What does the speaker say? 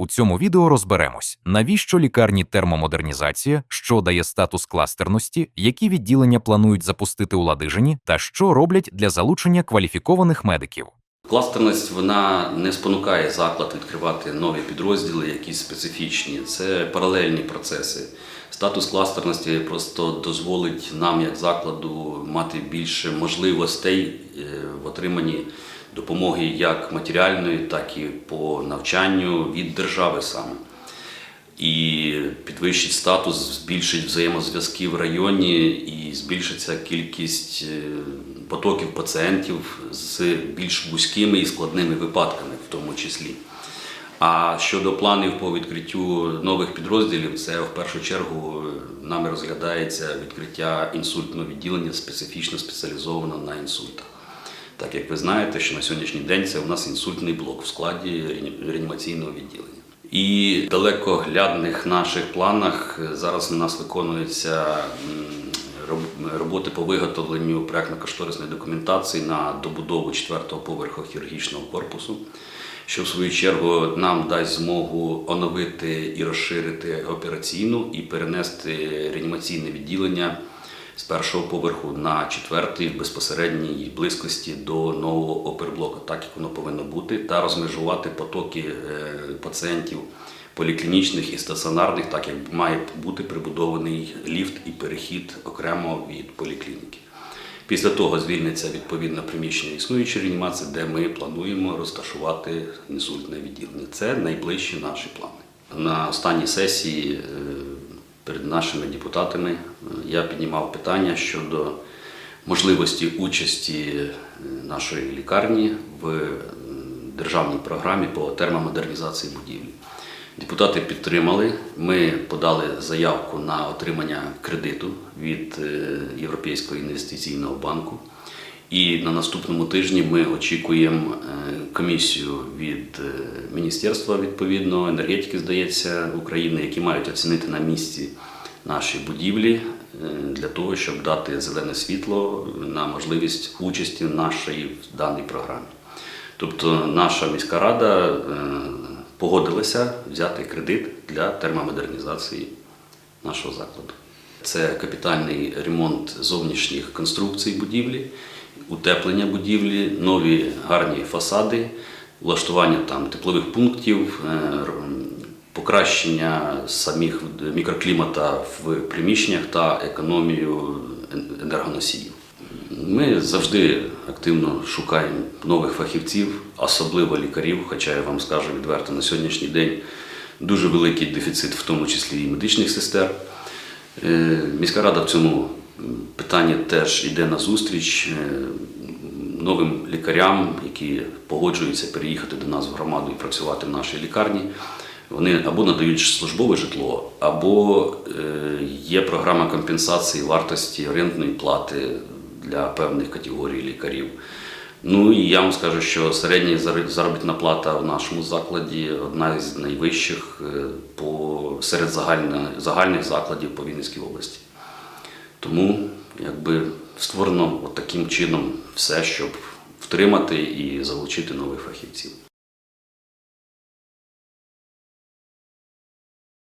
У цьому відео розберемось, навіщо лікарні термомодернізація, що дає статус кластерності, які відділення планують запустити у Ладижині, та що роблять для залучення кваліфікованих медиків. Кластерність вона не спонукає заклад відкривати нові підрозділи, якісь специфічні. Це паралельні процеси. Статус кластерності просто дозволить нам, як закладу, мати більше можливостей е, в отриманні допомоги як матеріальної, так і по навчанню від держави саме. І підвищить статус, збільшить взаємозв'язки в районі і збільшиться кількість е, потоків пацієнтів з більш вузькими і складними випадками, в тому числі. А щодо планів по відкриттю нових підрозділів, це в першу чергу е, нами розглядається відкриття інсультного відділення, специфічно спеціалізовано на інсультах. Так як ви знаєте, що на сьогоднішній день це у нас інсультний блок в складі реані- реанімаційного відділення. І далекоглядних наших планах е, зараз у нас виконуються роботи по виготовленню проектно-кошторисної документації на добудову четвертого поверху хірургічного корпусу, що в свою чергу нам дасть змогу оновити і розширити операційну і перенести реанімаційне відділення з першого поверху на четвертий в безпосередній близькості до нового оперблоку, так як воно повинно бути, та розмежувати потоки е, пацієнтів поліклінічних і стаціонарних, так як має бути прибудований ліфт і перехід окремо від поліклініки. Після того звільниться відповідно приміщення існуючої реанімації, де ми плануємо розташувати інсультне відділення. Це найближчі наші плани. На останній сесії е, перед нашими депутатами е, я піднімав питання щодо можливості участі е, нашої лікарні в е, державній програмі по термомодернізації будівлі. Депутати підтримали. Ми подали заявку на отримання кредиту від Європейського інвестиційного банку. І на наступному тижні ми очікуємо е, комісію від е, Міністерства відповідно енергетики, здається, України, які мають оцінити на місці наші будівлі е, для того, щоб дати зелене світло на можливість участі нашої в даній програмі. Тобто наша міська рада погодилася взяти кредит для термомодернізації нашого закладу. Це капітальний ремонт зовнішніх конструкцій будівлі, утеплення будівлі, нові гарні фасади, влаштування там теплових пунктів, е, покращення самих мікроклімата в приміщеннях та економію енергоносіїв. Ми завжди активно шукаємо нових фахівців, особливо лікарів, хоча я вам скажу відверто, на сьогоднішній день дуже великий дефіцит, в тому числі і медичних сестер. Е, Міська рада в цьому питанні теж йде на зустріч е, новим лікарям, які погоджуються переїхати до нас в громаду і працювати в нашій лікарні. Вони або надають службове житло, або е, є програма компенсації вартості орендної плати для певних категорій лікарів. Ну і я вам скажу, що середня заробітна плата в нашому закладі одна з найвищих е, по серед загальних закладів по Вінницькій області. Тому якби створено от таким чином все, щоб втримати і залучити нових фахівців.